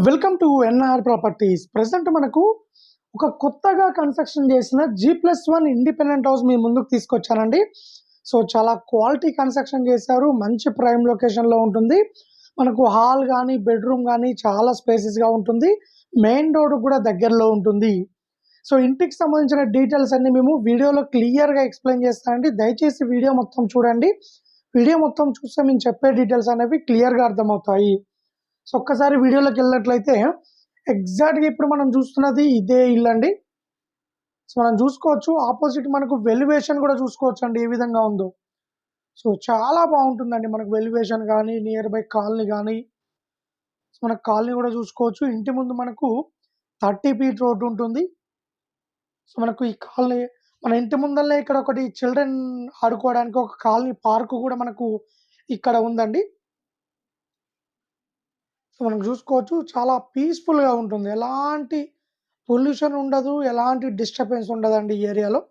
Welcome to N R properties present మనకు ఒక కొత్తగా కన్స్ట్రక్షన్ చేసిన G plus one independent house మీ ముందుకు తీసుకొచ్చానండి. సో చాలా క్వాలిటీ కన్స్ట్రక్షన్ చేశారు. మంచి ప్రైమ్ లొకేషన్లో ఉంటుంది. మనకు హాల్ కానీ బెడ్రూమ్ కానీ చాలా స్పేసెస్గా ఉంటుంది. మెయిన్ రోడ్ కూడా దగ్గరలో ఉంటుంది. సో ఇంటికి సంబంధించిన డీటెయిల్స్ అన్ని మేము వీడియోలో క్లియర్గా ఎక్స్ప్లెయిన్ చేస్తానండి. దయచేసి వీడియో మొత్తం చూడండి. వీడియో మొత్తం చూస్తే మేము చెప్పే డీటెయిల్స్ అనేవి క్లియర్గా అర్థమవుతాయి. సో ఒక్కసారి వీడియోలోకి వెళ్ళినట్లయితే ఎగ్జాక్ట్గా ఇప్పుడు మనం చూస్తున్నది ఇదే ఇల్లు అండి. సో మనం చూసుకోవచ్చు. ఆపోజిట్ మనకు వెలివేషన్ కూడా చూసుకోవచ్చు అండి ఏ విధంగా ఉందో. సో చాలా బాగుంటుందండి మనకు వెలివేషన్ కానీ నియర్ బై కాలనీ కానీ. సో మనకు కాలనీ కూడా చూసుకోవచ్చు. ఇంటి ముందు మనకు థర్టీ ఫీట్ రోడ్డు ఉంటుంది. సో మనకు ఈ కాలనీ మన ఇంటి ముందరనే ఇక్కడ ఒకటి చిల్డ్రన్ ఆడుకోవడానికి ఒక కాలనీ పార్క్ కూడా మనకు ఇక్కడ ఉందండి. మనం చూసుకోవచ్చు చాలా పీస్ఫుల్గా ఉంటుంది. ఎలాంటి పొల్యూషన్ ఉండదు ఎలాంటి డిస్టర్బెన్స్ ఉండదండి ఈ ఏరియాలో.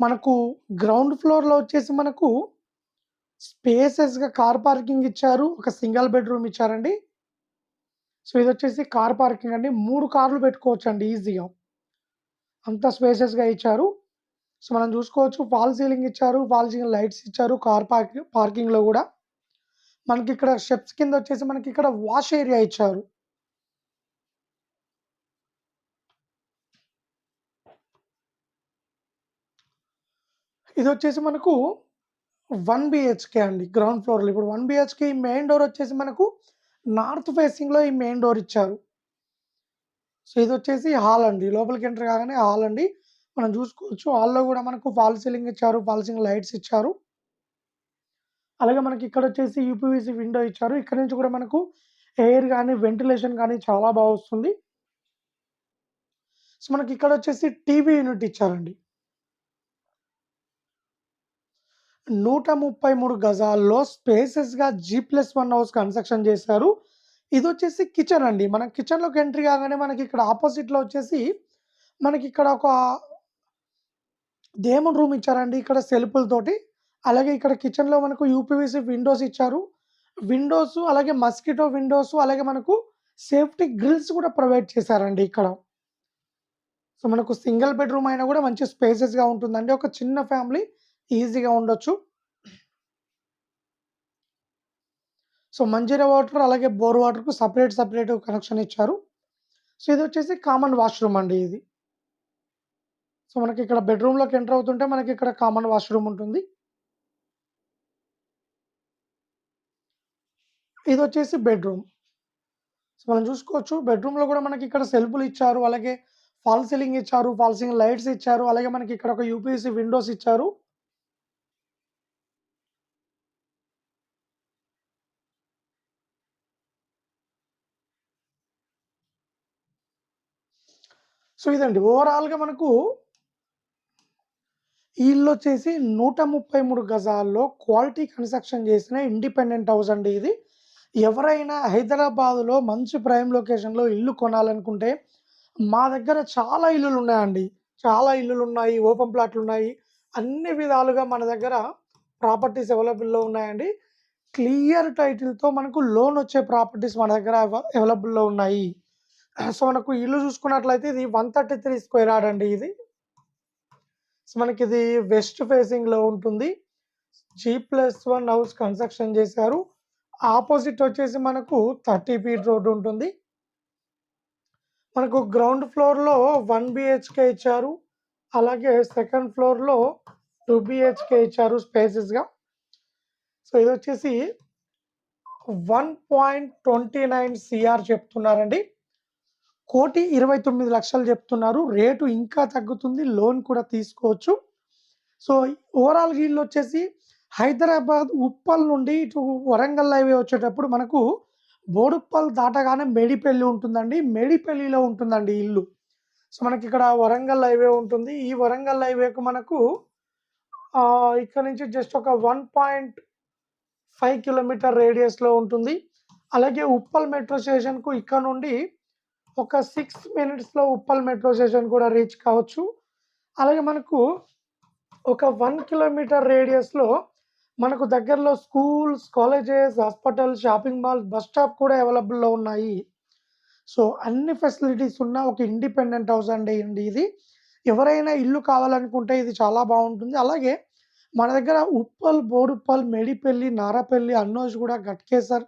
మనకు గ్రౌండ్ ఫ్లోర్లో వచ్చేసి మనకు స్పేసెస్గా కార్ పార్కింగ్ ఇచ్చారు ఒక సింగిల్ బెడ్రూమ్ ఇచ్చారండి. సో ఇది వచ్చేసి కార్ పార్కింగ్ అండి. మూడు కార్లు పెట్టుకోవచ్చు అండి ఈజీగా. అంత స్పేసెస్గా ఇచ్చారు. సో మనం చూసుకోవచ్చు ఫాల్ సీలింగ్ ఇచ్చారు ఫాల్ సీలింగ్ లైట్స్ ఇచ్చారు కార్ పార్కింగ్ పార్కింగ్లో కూడా. మనకి ఇక్కడ స్టెప్స్ కింద వచ్చేసి మనకి ఇక్కడ వాష్ ఏరియా ఇచ్చారు. ఇది వచ్చేసి మనకు వన్ బిహెచ్కే అండి గ్రౌండ్ ఫ్లోర్లో. ఇప్పుడు వన్ బిహెచ్కే ఈ మెయిన్ డోర్ వచ్చేసి మనకు నార్త్ ఫేసింగ్లో ఈ మెయిన్ డోర్ ఇచ్చారు. సో ఇది వచ్చేసి హాల్ అండి. లోపలికి ఎంటర్ కాగానే హాల్ అండి. మనం చూసుకోవచ్చు హాల్లో కూడా మనకు ఫాల్ సీలింగ్ ఇచ్చారు ఫాల్ సీలింగ్ లైట్స్ ఇచ్చారు. అలాగే మనకి ఇక్కడ వచ్చేసి యూపీవీసీ విండో ఇచ్చారు. ఇక్కడ నుంచి కూడా మనకు ఎయిర్ కానీ వెంటిలేషన్ కానీ చాలా బాగా వస్తుంది. సో మనకి ఇక్కడ వచ్చేసి టీవీ యూనిట్ ఇచ్చారండి. నూట ముప్పై మూడు గజాల్లో స్పేసెస్గా G plus one house construction చేశారు. ఇది వచ్చేసి కిచెన్ అండి. మన కిచెన్లోకి ఎంట్రీ కాగానే మనకి ఇక్కడ ఆపోజిట్లో వచ్చేసి మనకి ఇక్కడ ఒక దేవుని రూమ్ ఇచ్చారండి. ఇక్కడ సెల్పులతోటి అలాగే ఇక్కడ కిచెన్లో మనకు యూపీవీసీ విండోస్ ఇచ్చారు. విండోస్ అలాగే మస్కిటో విండోస్ అలాగే మనకు సేఫ్టీ గ్రిల్స్ కూడా ప్రొవైడ్ చేశారండి ఇక్కడ. సో మనకు సింగిల్ బెడ్రూమ్ అయినా కూడా మంచి స్పేసెస్గా ఉంటుందండి. ఒక చిన్న ఫ్యామిలీ ఈజీగా ఉండొచ్చు. సో మంజీరా వాటర్ అలాగే బోర్ వాటర్కు సపరేట్ సపరేట్ కనెక్షన్ ఇచ్చారు. సో ఇది వచ్చేసి కామన్ వాష్రూమ్ అండి ఇది. సో మనకి ఇక్కడ బెడ్రూమ్లోకి ఎంటర్ అవుతుంటే మనకి ఇక్కడ కామన్ వాష్రూమ్ ఉంటుంది. ఇది వచ్చేసి బెడ్రూమ్. సో మనం చూసుకోవచ్చు బెడ్రూమ్లో కూడా మనకి ఇక్కడ సెల్ఫ్లు ఇచ్చారు అలాగే ఫాల్ సీలింగ్ ఇచ్చారు ఫాల్ సీలింగ్ లైట్స్ ఇచ్చారు అలాగే మనకి ఇక్కడ ఒక యూపీఎస్సీ విండోస్ ఇచ్చారు. సో ఇదండి. ఓవరాల్గా మనకు ఈ ఇల్లు వచ్చేసి నూట ముప్పై మూడు గజాల్లో క్వాలిటీ కన్స్ట్రక్షన్ చేసిన ఇండిపెండెంట్ హౌస్ అండి ఇది. ఎవరైనా హైదరాబాదులో మంచి ప్రైమ్ లొకేషన్లో ఇల్లు కొనాలనుకుంటే మా దగ్గర చాలా ఇల్లులు ఉన్నాయండి చాలా ఇల్లులు ఉన్నాయి ఓపెన్ ప్లాట్లు ఉన్నాయి అన్ని విధాలుగా మన దగ్గర ప్రాపర్టీస్ అవైలబుల్లో ఉన్నాయండి. క్లియర్ టైటిల్తో మనకు లోన్ వచ్చే ప్రాపర్టీస్ మన దగ్గర అవైలబుల్లో ఉన్నాయి. సో మనకు ఇల్లు చూసుకున్నట్లయితే ఇది one thirty three square yard అండి ఇది. సో మనకి ఇది వెస్ట్ ఫేసింగ్లో ఉంటుంది. G plus one house construction చేశారు. ఆపోజిట్ వచ్చేసి మనకు థర్టీ ఫీట్ రోడ్ ఉంటుంది. మనకు గ్రౌండ్ ఫ్లోర్లో వన్ బిహెచ్కే ఇచ్చారు. అలాగే సెకండ్ ఫ్లోర్లో టూ బిహెచ్కే ఇచ్చారు స్పేసెస్గా సో ఇది వచ్చేసి one point twenty nine CR చెప్తున్నారండి. కోటి ఇరవై తొమ్మిది లక్షలు చెప్తున్నారు. రేటు ఇంకా తగ్గుతుంది. లోన్ కూడా తీసుకోవచ్చు. సో ఓవరాల్ వీళ్ళు వచ్చేసి హైదరాబాద్ ఉప్పల్ నుండి ఇటు వరంగల్ హైవే వచ్చేటప్పుడు మనకు బోడుప్పల్ దాటగానే మేడిపల్లి ఉంటుందండి. మేడిపల్లిలో ఉంటుందండి ఇల్లు. సో మనకి ఇక్కడ వరంగల్ హైవే ఉంటుంది. ఈ వరంగల్ హైవేకు మనకు ఇక్కడ నుంచి జస్ట్ ఒక వన్ పాయింట్ ఫైవ్ కిలోమీటర్ రేడియస్లో ఉంటుంది. అలాగే ఉప్పల్ మెట్రో స్టేషన్కు ఇక్కడ నుండి ఒక సిక్స్ మినిట్స్లో ఉప్పల్ మెట్రో స్టేషన్ కూడా రీచ్ కావచ్చు. అలాగే మనకు ఒక వన్ కిలోమీటర్ రేడియస్లో మనకు దగ్గరలో schools, colleges, hospital, shopping mall, bus stop కూడా అవైలబుల్‌లో ఉన్నాయి. సో, అన్ని ఫెసిలిటీస్ ఉన్న ఒక ఇండిపెండెంట్ హౌస్ అండి అండి ఇది. ఎవరైనా ఇల్లు కావాలనుకుంటే ఇది చాలా బాగుంటుంది అలాగే మన దగ్గర ఉప్పల్, బోడుప్పల్, మేడిపల్లి, నారాపల్లి, అన్నోజ్గూడ, గట్కేసర్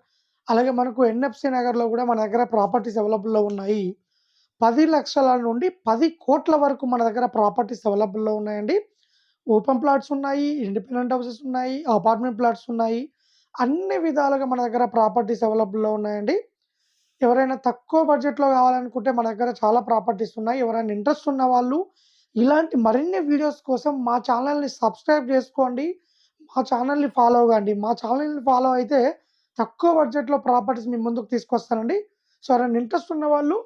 అలాగే మనకు ఎన్ఎఫ్‌సి నగర్‌లో కూడా మన దగ్గర ప్రాపర్టీస్ అవైలబుల్‌లో ఉన్నాయి. పది లక్షల నుండి పది కోట్ల వరకు మన దగ్గర ప్రాపర్టీస్ అవైలబుల్‌లో ఉన్నాయండి. ఓపెన్ ప్లాట్స్ ఉన్నాయి, ఇండిపెండెంట్ హౌసెస్ ఉన్నాయి, అపార్ట్మెంట్ ప్లాట్స్ ఉన్నాయి. అన్ని విధాలుగా మన దగ్గర ప్రాపర్టీస్ అవైలబుల్‌లో ఉన్నాయండి. ఎవరైనా తక్కువ బడ్జెట్‌లో కావాలనుకుంటే మన దగ్గర చాలా ప్రాపర్టీస్ ఉన్నాయి. ఎవరైనా ఇంట్రెస్ట్ ఉన్న వాళ్ళు ఇలాంటి మరిన్ని వీడియోస్ కోసం మా ఛానల్ని సబ్స్క్రైబ్ చేసుకోండి. మా ఛానల్ని ఫాలో కాండి మా ఛానల్ని ఫాలో అయితే తక్కువ బడ్జెట్‌లో ప్రాపర్టీస్ మీ ముందుకు తీసుకొస్తానండి. సో, ఎవరైనా ఇంట్రెస్ట్ ఉన్నవాళ్ళు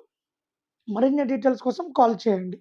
మరిన్ని డీటెయిల్స్ కోసం కాల్ చేయండి.